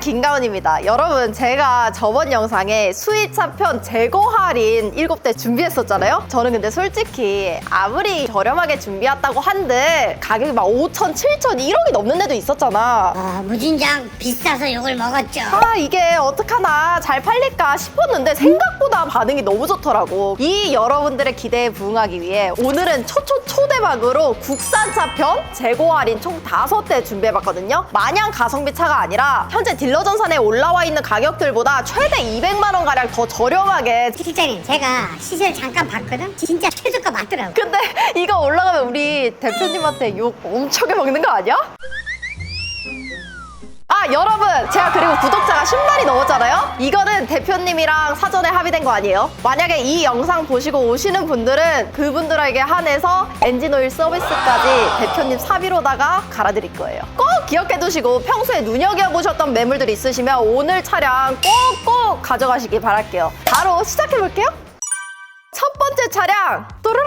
김가은입니다. 여러분, 제가 저번 영상에 수입차 편 재고 할인 7대 준비했었잖아요? 저는 근데 솔직히 아무리 저렴하게 준비했다고 한들 가격이 막 5천, 7천, 1억이 넘는 데도 있었잖아. 아, 무진장 비싸서 욕을 먹었죠. 아 이게 어떡하나 잘 팔릴까 싶었는데 생각보다 반응이 너무 좋더라고 이 여러분들의 기대에 부응하기 위해 오늘은 초초 초대박으로 국산차 편 재고 할인 총 다섯 대 준비해봤거든요 마냥 가성비 차가 아니라 현재 딜러 전산에 올라와 있는 가격들보다 최대 200만 원 가량 더 저렴하게 실장님, 제가 시세를 잠깐 봤거든? 진짜 최저가 맞더라고. 근데 이거 올라가면 우리 대표님한테 욕 엄청나게 먹는 거 아니야? 아 여러분 제가 그리고 구독자가 10만이 넘었잖아요? 이거는 대표님이랑 사전에 합의된 거 아니에요? 만약에 이 영상 보시고 오시는 분들은 그분들에게 한해서 엔진오일 서비스까지 대표님 사비로다가 갈아드릴 거예요. 꼭 기억해 두시고 평소에 눈여겨보셨던 매물들 있으시면 오늘 차량 꼭꼭 가져가시기 바랄게요. 바로 시작해 볼게요. 첫 번째 차량 또르르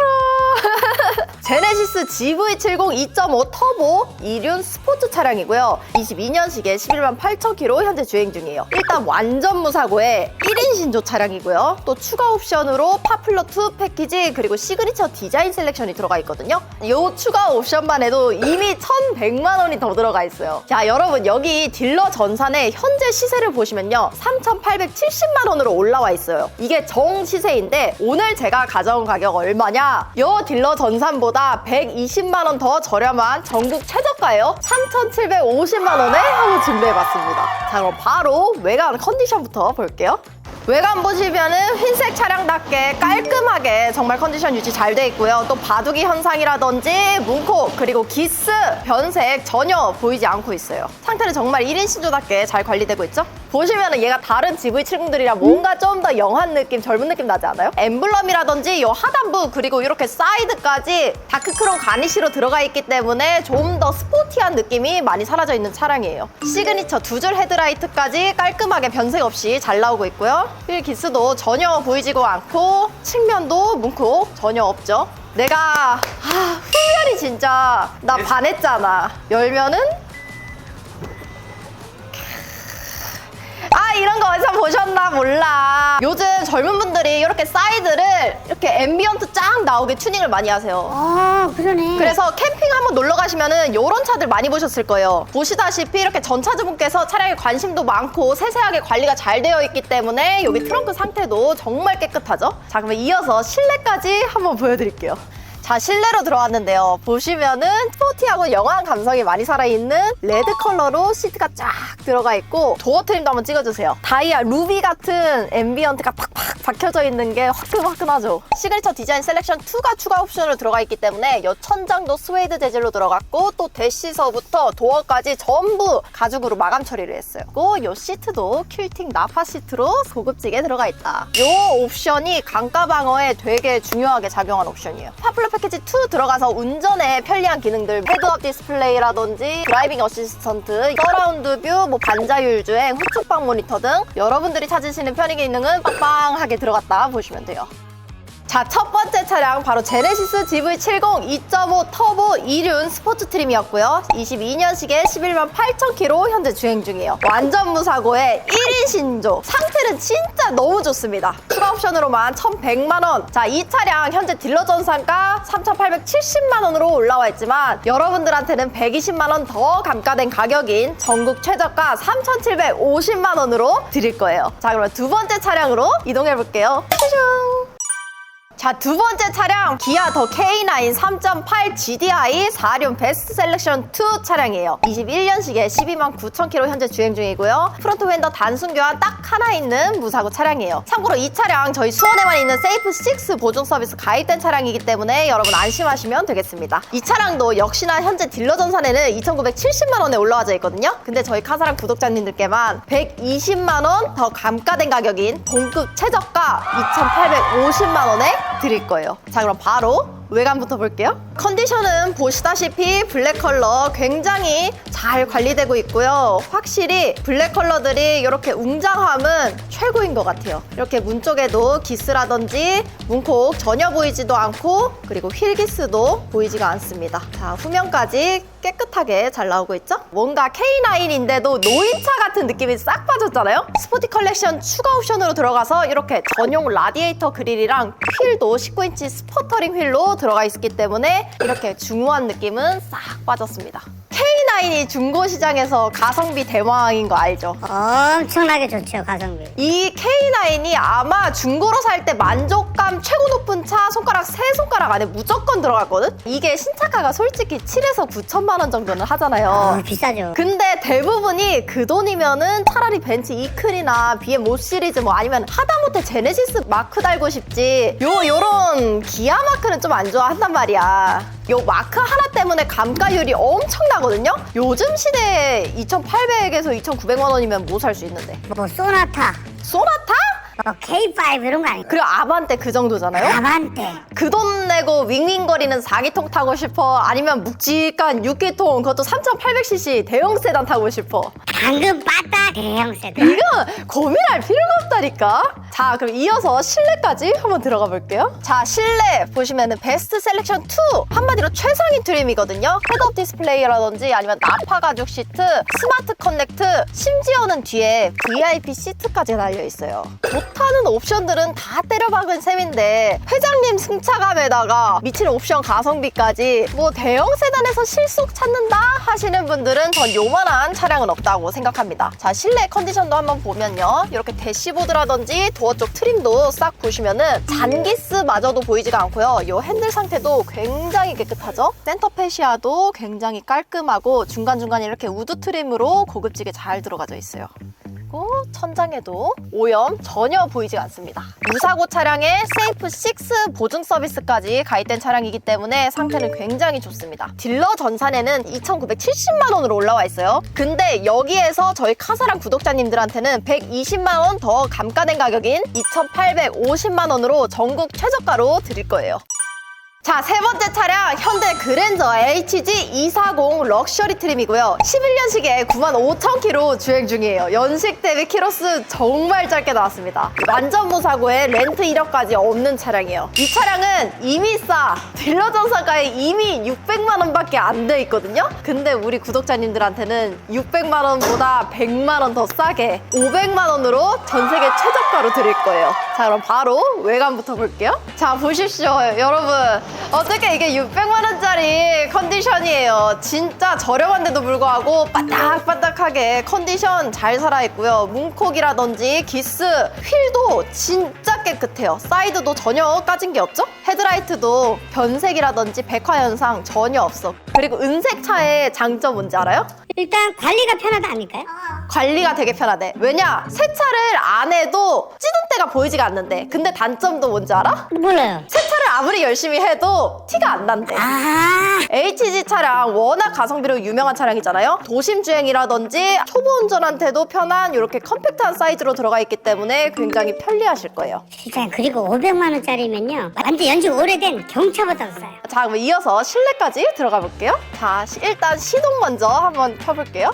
제네시스 GV70 2.5 터보 2륜 스포츠 차량이고요. 22년식에 11만 8천 킬로 현재 주행 중이에요. 일단 완전 무사고의 1인 신조 차량이고요. 또 추가 옵션으로 파플러 2 패키지 그리고 시그니처 디자인 셀렉션이 들어가 있거든요. 이 추가 옵션만 해도 이미 1,100만 원이 더 들어가 있어요. 자 여러분 여기 딜러 전산의 현재 시세를 보시면요. 3,870만 원으로 올라와 있어요. 이게 정 시세인데 오늘 제가 가져온 가격 얼마냐? 요 딜러 전산보다 120만 원 더 저렴한 전국 최저가예요. 3,750만 원에 한번 준비해봤습니다. 자 그럼 바로 외관 컨디션부터 볼게요 외관 보시면은 흰색 차량답게 깔끔하게 정말 컨디션 유지 잘 돼 있고요. 또 바둑이 현상이라든지 문콕 그리고 기스 변색 전혀 보이지 않고 있어요. 상태는 정말 1인 신조답게 잘 관리되고 있죠? 보시면은 얘가 다른 GV70들이랑 뭔가 좀 더 영한 느낌, 젊은 느낌 나지 않아요? 엠블럼이라든지 요 하단부 그리고 이렇게 사이드까지 다크크롬 가니쉬로 들어가 있기 때문에 좀 더 스포티한 느낌이 많이 사라져 있는 차량이에요. 시그니처 두 줄 헤드라이트까지 깔끔하게 변색 없이 잘 나오고 있고요. 휠 기스도 전혀 보이지도 않고 측면도 문콕 전혀 없죠. 내가 아, 후면이 진짜 나 반했잖아. 열면은 이런 거 어디서 보셨나 몰라 요즘 젊은 분들이 이렇게 사이드를 이렇게 앰비언트 쫙 나오게 튜닝을 많이 하세요 아, 그러네. 그래서 캠핑 한번 놀러 가시면은 이런 차들 많이 보셨을 거예요. 보시다시피 이렇게 전차주분께서 차량에 관심도 많고 세세하게 관리가 잘 되어 있기 때문에 여기 트렁크 상태도 정말 깨끗하죠? 자, 그러면 이어서 실내까지 한번 보여드릴게요. 자, 실내로 들어왔는데요. 보시면은 스포티하고 영화한 감성이 많이 살아있는 레드 컬러로 시트가 쫙 들어가 있고 도어 트림도 한번 찍어주세요. 다이아 루비 같은 앰비언트가 팍팍 박혀져 있는 게 화끈화끈하죠. 시그니처 디자인 셀렉션 2가 추가 옵션으로 들어가 있기 때문에 이 천장도 스웨이드 재질로 들어갔고 또 대시서부터 도어까지 전부 가죽으로 마감 처리를 했어요. 그리고 이 시트도 퀼팅 나파 시트로 고급지게 들어가 있다. 이 옵션이 강가 방어에 되게 중요하게 작용한 옵션이에요. 파플러 패키지 2 들어가서 운전에 편리한 기능들 헤드업 디스플레이라든지 드라이빙 어시스턴트, 서라운드 뷰, 뭐 반자율 주행, 후측방 모니터 등 여러분들이 찾으시는 편의 기능은 빵빵하게 들어갔다 보시면 돼요. 자, 첫 번째 차량 바로 제네시스 GV70 2.5 터보 2륜 스포츠 트림이었고요. 22년식에 11만 8천 킬로 현재 주행 중이에요. 완전 무사고의 1인 신조. 상태는 진짜 너무 좋습니다. 추가 옵션으로만 1,100만 원. 자, 이 차량 현재 딜러 전산가 3,870만 원으로 올라와 있지만 여러분들한테는 120만 원 더 감가된 가격인 전국 최저가 3,750만 원으로 드릴 거예요. 자, 그러면 두 번째 차량으로 이동해 볼게요. 짜잔! 자, 두 번째 차량 기아 더 K9 3.8 GDI 4륜 베스트 셀렉션 2 차량이에요. 21년식에 12만 9천 킬로 현재 주행 중이고요. 프론트 휀더 단순 교환 딱 하나 있는 무사고 차량이에요. 참고로 이 차량 저희 수원에만 있는 세이프 6 보증 서비스 가입된 차량이기 때문에 여러분 안심하시면 되겠습니다. 이 차량도 역시나 현재 딜러 전산에는 2,970만 원에 올라와져 있거든요. 근데 저희 카사랑 구독자님들께만 120만 원 더 감가된 가격인 동급 최저가 2,850만 원에 드릴 거예요. 자, 그럼 바로 외관부터 볼게요. 컨디션은 보시다시피 블랙 컬러 굉장히 잘 관리되고 있고요. 확실히 블랙 컬러들이 이렇게 웅장함은 최고인 것 같아요. 이렇게 문 쪽에도 기스라든지 문콕 전혀 보이지도 않고 그리고 휠 기스도 보이지가 않습니다. 자, 후면까지 깨끗하게 잘 나오고 있죠? 뭔가 K9인데도 노인차 같은 느낌이 싹 빠졌잖아요? 스포티 컬렉션 추가 옵션으로 들어가서 이렇게 전용 라디에이터 그릴이랑 휠도 19인치 스포터링 휠로 들어가 있기 때문에 이렇게 중후한 느낌은 싹 빠졌습니다. K9이 중고 시장에서 가성비 대왕인 거 알죠? 엄청나게 좋죠 가성비 이 K9이 아마 중고로 살 때 만족감 최고 높은 차 손가락 세 손가락 안에 무조건 들어갔거든? 이게 신차가가 솔직히 7에서 9천만 원 정도는 하잖아요. 어, 비싸죠 근데 대부분이 그 돈이면은 차라리 벤츠 이클이나 BM 5 시리즈 뭐 아니면 하다못해 제네시스 마크 달고 싶지 요 요런 기아 마크는 좀 안 좋아한단 말이야 요 마크 하나 때문에 감가율이 엄청나거든요? 요즘 시대에 2,800에서 2,900만 원이면 뭐 살 수 있는데? 뭐 소나타. 소나타? 뭐 K5 이런 거 아니에요 그리고 아반떼 그 정도잖아요? 아반떼. 그 돈 내고 윙윙거리는 4기통 타고 싶어? 아니면 묵직한 6기통 그것도 3800cc 대형 세단 타고 싶어 방금 빠따 대형 세단 이거 고민할 필요가 없다니까. 자, 그럼 이어서 실내까지 한번 들어가 볼게요. 자, 실내 보시면은 베스트 셀렉션 2 한마디로 최상위 트림이거든요. 헤드업 디스플레이라든지 아니면 나파 가죽 시트, 스마트 커넥트, 심지어는 뒤에 VIP 시트까지 달려 있어요. 좋다는 옵션들은 다 때려박은 셈인데 회장님 승차감에다가 미친 옵션 가성비까지 뭐 대형 세단에서 실속 찾는다 하시는 분들은 전 요만한 차량은 없다고 생각합니다. 자, 실내 컨디션도 한번 보면요. 이렇게 대시보드라든지 도어 쪽 트림도 싹 보시면은 잔기스마저도 보이지가 않고요. 이 핸들 상태도 굉장히 깨끗하죠. 센터 페시아도 굉장히 깔끔하고 중간중간에 이렇게 우드 트림으로 고급지게 잘 들어가져 있어요. 그리고 천장에도 오염 전혀 보이지 않습니다. 무사고 차량에 세이프 6 보증 서비스까지 가입된 차량이기 때문에 상태는 굉장히 좋습니다. 딜러 전산에는 2,970만 원으로 올라와 있어요. 근데 여기에서 저희 카사랑 구독자님들한테는 120만 원 더 감가된 가격인 2,850만 원으로 전국 최저가로 드릴 거예요. 자, 세 번째 차량 현대 그랜저 HG240 럭셔리 트림이고요. 11년식에 95,000km 주행 중이에요. 연식 대비 키로수 정말 짧게 나왔습니다. 완전 무 사고에 렌트 이력까지 없는 차량이에요. 이 차량은 이미 싸. 딜러 전사가에 이미 600만 원밖에 안 돼 있거든요. 근데 우리 구독자님들한테는 600만 원보다 100만 원 더 싸게 500만 원으로 전 세계 최저가로 드릴 거예요. 자, 그럼 바로 외관부터 볼게요. 자, 보십시오, 여러분. 어떻게 이게 600만 원짜리 컨디션이에요. 진짜 저렴한데도 불구하고 바닥바닥하게 컨디션 잘 살아있고요. 문콕이라든지 기스, 휠도 진짜 깨끗해요. 사이드도 전혀 까진 게 없죠? 헤드라이트도 변색이라든지 백화 현상 전혀 없어. 그리고 은색 차의 장점 뭔지 알아요? 일단 관리가 편하다 아닐까요? 관리가 되게 편하대. 왜냐? 세차를 안 해도 찌든 때가 보이지가 않는데. 근데 단점도 뭔지 알아? 몰라요 세차를 아무리 열심히 해도 티가 안 난대. 아 HG 차량 워낙 가성비로 유명한 차량이잖아요. 도심 주행이라든지 초보 운전한테도 편한 이렇게 컴팩트한 사이즈로 들어가 있기 때문에 굉장히 편리하실 거예요. 진짜 그리고 500만 원짜리면요 완전 연식 오래된 경차보다 더 싸요 자, 그럼 이어서 실내까지 들어가 볼게요. 자, 시- 일단 시동 먼저 한번 켜볼게요.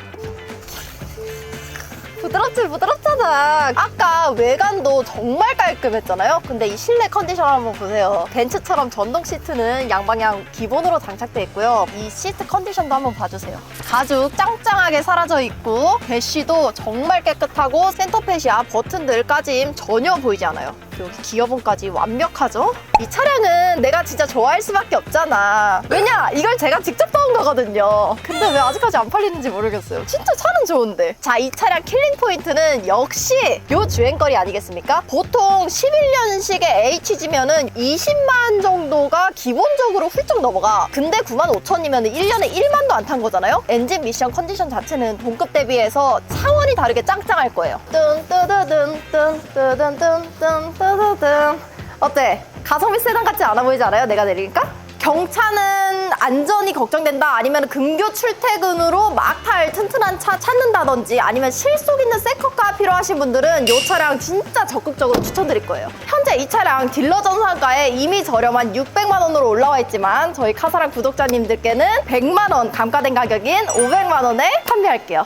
부드럽지 부드럽잖아. 아까 외관도 정말 깔끔했잖아요. 근데 이 실내 컨디션 한번 보세요. 벤츠처럼 전동 시트는 양방향 기본으로 장착돼 있고요. 이 시트 컨디션도 한번 봐주세요. 가죽 짱짱하게 사라져 있고 배쉬도 정말 깨끗하고 센터페시아 버튼들까지 전혀 보이지 않아요. 여기 기어봉까지 완벽하죠? 이 차량은 내가 진짜 좋아할 수밖에 없잖아. 왜냐? 이걸 제가 직접 사온 거거든요. 근데 왜 아직까지 안 팔리는지 모르겠어요. 진짜 차는 좋은데. 자, 이 차량 킬링 포인트는 역시 요 주행거리 아니겠습니까? 보통 11년식의 HG면은 20만 정도가 기본적으로 훌쩍 넘어가. 근데 9만 5천이면 1년에 1만도 안 탄 거잖아요? 엔진 미션 컨디션 자체는 동급 대비해서 차원이 다르게 짱짱할 거예요. 뜬, 뜨드든, 뜬, 뜨든, 뜬, 뜬, 뜨드든. 어때? 가성비 세단 같지 않아 보이지 않아요? 내가 내리니까? 경차는 안전이 걱정된다 아니면 근교 출퇴근으로 막 탈 튼튼한 차 찾는다든지 아니면 실속 있는 새컷가 필요하신 분들은 이 차량 진짜 적극적으로 추천드릴 거예요. 현재 이 차량 딜러 전산가에 이미 저렴한 600만 원으로 올라와 있지만 저희 카사랑 구독자님들께는 100만 원 감가된 가격인 500만 원에 판매할게요.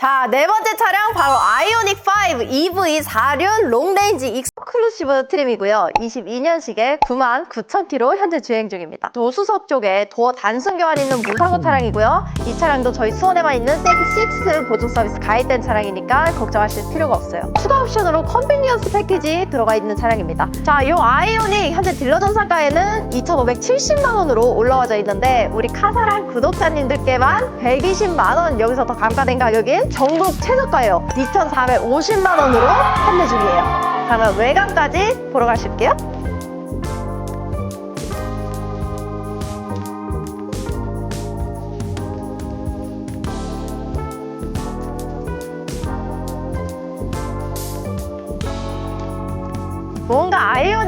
자, 네 번째 차량 바로 아이오닉 5 EV 4륜 롱레인지 익스클루시브 트림이고요. 22년식에 99,000km 현재 주행 중입니다. 도수석 쪽에 도어 단순 교환 있는 무사고 차량이고요. 이 차량도 저희 수원에만 있는 세이프 6 보증 서비스 가입된 차량이니까 걱정하실 필요가 없어요. 추가 옵션으로 컨비니언스 패키지 들어가 있는 차량입니다. 자, 이 아이오닉 현재 딜러 전산가에는 2,570만 원으로 올라와져 있는데 우리 카사랑 구독자님들께만 120만 원 여기서 더 감가된 가격인 전국 최저가예요. 2,450만 원으로 판매 중이에요. 그러면 외관까지 보러 가실게요.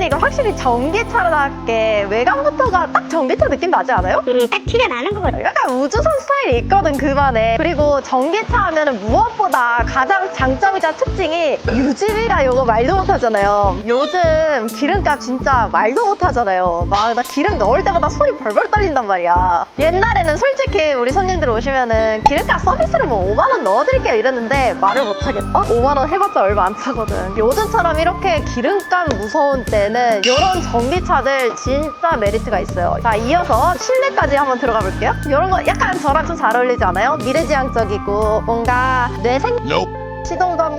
뭔가 아이오닉은 확실히 전기차답게 외관부터가 딱 전기차 느낌 나지 않아요? 음, 딱 티가 나는 것 같아. 약간 우주선 스타일이 있거든 그만에 그리고 전기차 하면은 무엇보다 가장 장점이자 특징이 유지비가 요거 말도 못하잖아요. 요즘 기름값 진짜 말도 못하잖아요. 막 나 기름 넣을 때마다 손이 벌벌 떨린단 말이야. 옛날에는 솔직히 우리 손님들 오시면은 기름값 서비스를 뭐 5만 원 넣어드릴게요 이랬는데 말을 못하겠다? 5만 원 해봤자 얼마 안 차거든. 요즘처럼 이렇게 기름값 무서운 때는 이런 전기차들 진짜 메리트가 있어요. 자 이어서 실내까지 한번 들어가 볼게요. 이런 거 약간 저랑 좀 잘 어울리지 않아요? 미래지향적이고 뭔가 뇌생 시동도 한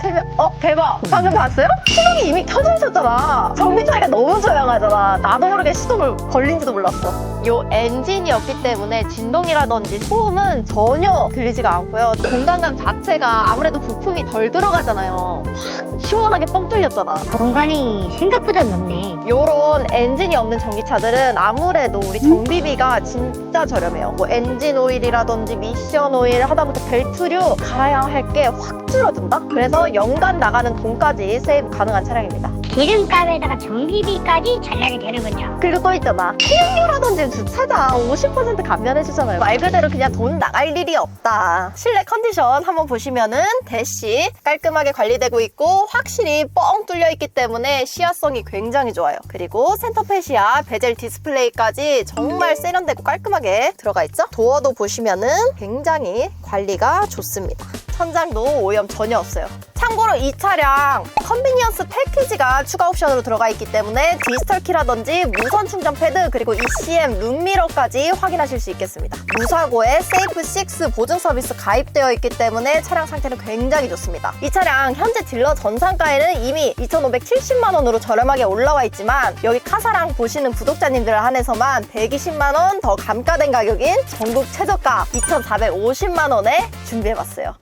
번 대박. 어 대박 방금 봤어요? 시동이 이미 켜져 있었잖아 전기차가 너무 조용하잖아 나도 모르게 시동을 걸린지도 몰랐어 요 엔진이 없기 때문에 진동이라든지 소음은 전혀 들리지가 않고요 공간감 자체가 아무래도 부품이 덜 들어가잖아요 확 시원하게 뻥 뚫렸잖아 공간이 생각보다 넓네. 요런 엔진이 없는 전기차들은 아무래도 우리 정비비가 진짜 저렴해요. 뭐 엔진 오일이라든지 미션 오일 하다못해 벨트류 갈아야 할 게 확 줄어든다? 그래서 연간 나가는 돈까지 세이브 가능한 차량입니다. 기름값에다가 전기비까지 전략이 되는군요. 그리고 또 있잖아. TMU라든지 주차장 50% 감면해 주잖아요. 말 그대로 그냥 돈 나갈 일이 없다. 실내 컨디션 한번 보시면은 대시 깔끔하게 관리되고 있고 확실히 뻥 뚫려 있기 때문에 시야성이 굉장히 좋아요. 그리고 센터페시아 베젤 디스플레이까지 정말 세련되고 깔끔하게 들어가 있죠? 도어도 보시면은 굉장히 관리가 좋습니다. 천장도 오염 전혀 없어요. 참고로 이 차량 컨비니언스 패키지가 추가 옵션으로 들어가 있기 때문에 디지털 키라든지 무선 충전 패드 그리고 ECM 룸미러까지 확인하실 수 있겠습니다. 무사고에 세이프 6 보증 서비스 가입되어 있기 때문에 차량 상태는 굉장히 좋습니다. 이 차량 현재 딜러 전상가에는 이미 2,570만 원으로 저렴하게 올라와 있지만 여기 카사랑 보시는 구독자님들을 한해서만 120만 원 더 감가된 가격인 전국 최저가 2,450만 원에 준비해봤어요.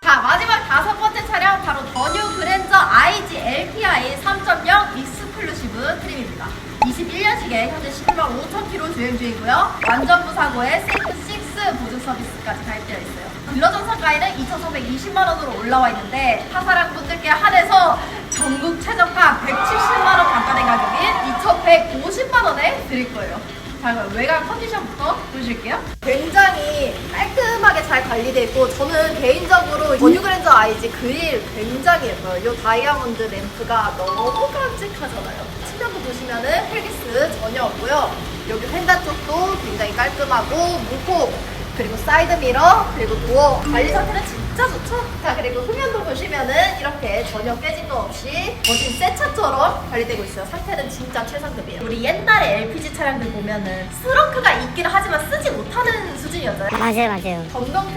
자 마지막 다섯 번째 차량 바로 더뉴 그랜저 IG LPI 3.0 익스클루시브 트림입니다. 21년식에 현재 11만 5천 킬로 주행 중이고요. 완전 무사고에 세이프 6 보증 서비스까지 가입되어 있어요. 딜러 전산가에는 2,420만 원으로 올라와 있는데 하사랑 분들께 한해서 전국 최저가 170만 원 감가된 가격인 2,150만 원에 드릴 거예요. 자 그럼 외관 컨디션부터 보실게요. 굉장히 깔끔하게 잘 관리되어 있고 저는 개인적으로 버뉴그랜저 IG 그릴 굉장히 예뻐요. 이 다이아몬드 램프가 너무 깜찍하잖아요. 측면도 보시면은 헬기스 전혀 없고요. 여기 펜다 쪽도 굉장히 깔끔하고 무폭 그리고 사이드 미러 그리고 도어 관리 상태는 진짜 좋죠. 자 그리고 후면도 보시면은 이렇게 전혀 깨진 거 없이 멋진 새 차처럼 관리되고 있어요. 상태는 진짜 최상급이에요. 우리 옛날에 LPG 차량들 보면은 스렁크가 있긴 하지만 쓰지 못하는 수준이었잖아요. 맞아요, 맞아요. 전동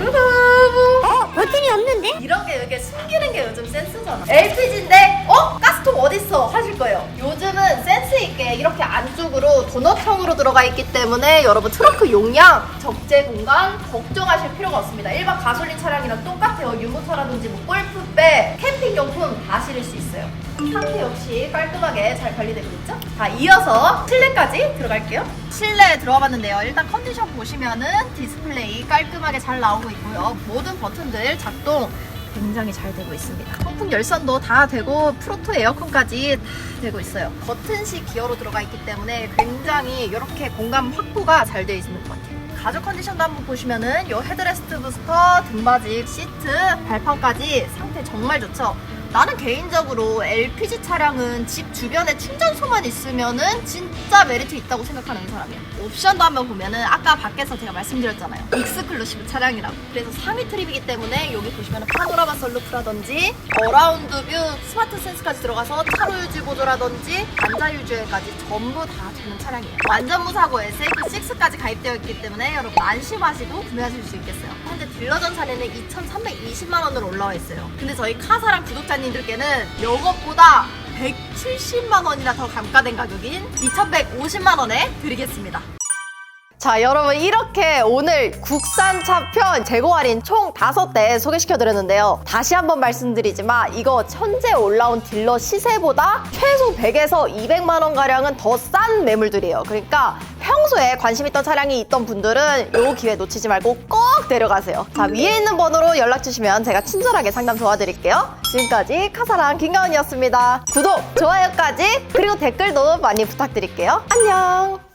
두루루 어? 버튼이 없는데? 이런 게 이렇게 숨기는 게 요즘 센스잖아. LPG인데 어? 가스통 어딨어? 하실 거예요. 요즘은 센스 있게 이렇게 안쪽으로 도넛형으로 들어가 있기 때문에 여러분 트렁크 용량, 적재 공간 걱정하실 필요가 없습니다. 일반 가솔린 차량이랑 똑같아요. 유모차라든지 뭐 골프백, 캠핑 용품 다 실을 수 있어요. 상태 역시 깔끔하게 잘 관리되고 있죠? 자, 이어서 실내까지 들어갈게요. 실내에 들어와 봤는데요. 일단 컨디션 보시면은 디스플레이 깔끔하게 잘 나오고 있고요. 모든 버튼들 작동 굉장히 잘 되고 있습니다. 통풍 열선도 다 되고 프로토 에어컨까지 다 되고 있어요. 버튼식 기어로 들어가 있기 때문에 굉장히 이렇게 공간 확보가 잘 되어 있는 것 같아요. 가죽 컨디션도 한번 보시면은 이 헤드레스트 부스터, 등받이, 시트, 발판까지 상태 정말 좋죠. 나는 개인적으로 LPG 차량은 집 주변에 충전소만 있으면은 진짜 메리트 있다고 생각하는 사람이야. 옵션도 한번 보면은 아까 밖에서 제가 말씀드렸잖아요. 익스클루시브 차량이라고. 그래서 상위 트립이기 때문에 여기 보시면은 파노라마 선루프라든지 어라운드 뷰, 스마트 센스까지 들어가서 차로 유지 보조라든지 단자 유지까지 전부 다 되는 차량이에요. 완전 무사고 SAP6까지 가입되어 있기 때문에 여러분 안심하시고 구매하실 수 있겠어요. 현재 딜러 전산에는 2,320만 원으로 올라와 있어요. 근데 저희 카사랑 구독자 님들께는 이것보다 170만 원이나 더 감가된 가격인 2,150만 원에 드리겠습니다. 자, 여러분 이렇게 오늘 국산 차편 재고 할인 총 5대 소개시켜 드렸는데요. 다시 한번 말씀드리지만 이거 천재 올라온 딜러 시세보다 최소 100에서 200만 원 가량은 더 싼 매물들이에요. 그러니까 평소에 관심 있던 차량이 있던 분들은 이 기회 놓치지 말고 꼭 데려가세요. 자, 위에 있는 번호로 연락 주시면 제가 친절하게 상담 도와드릴게요. 지금까지 카사랑 김가은이었습니다. 구독, 좋아요까지 그리고 댓글도 많이 부탁드릴게요. 안녕.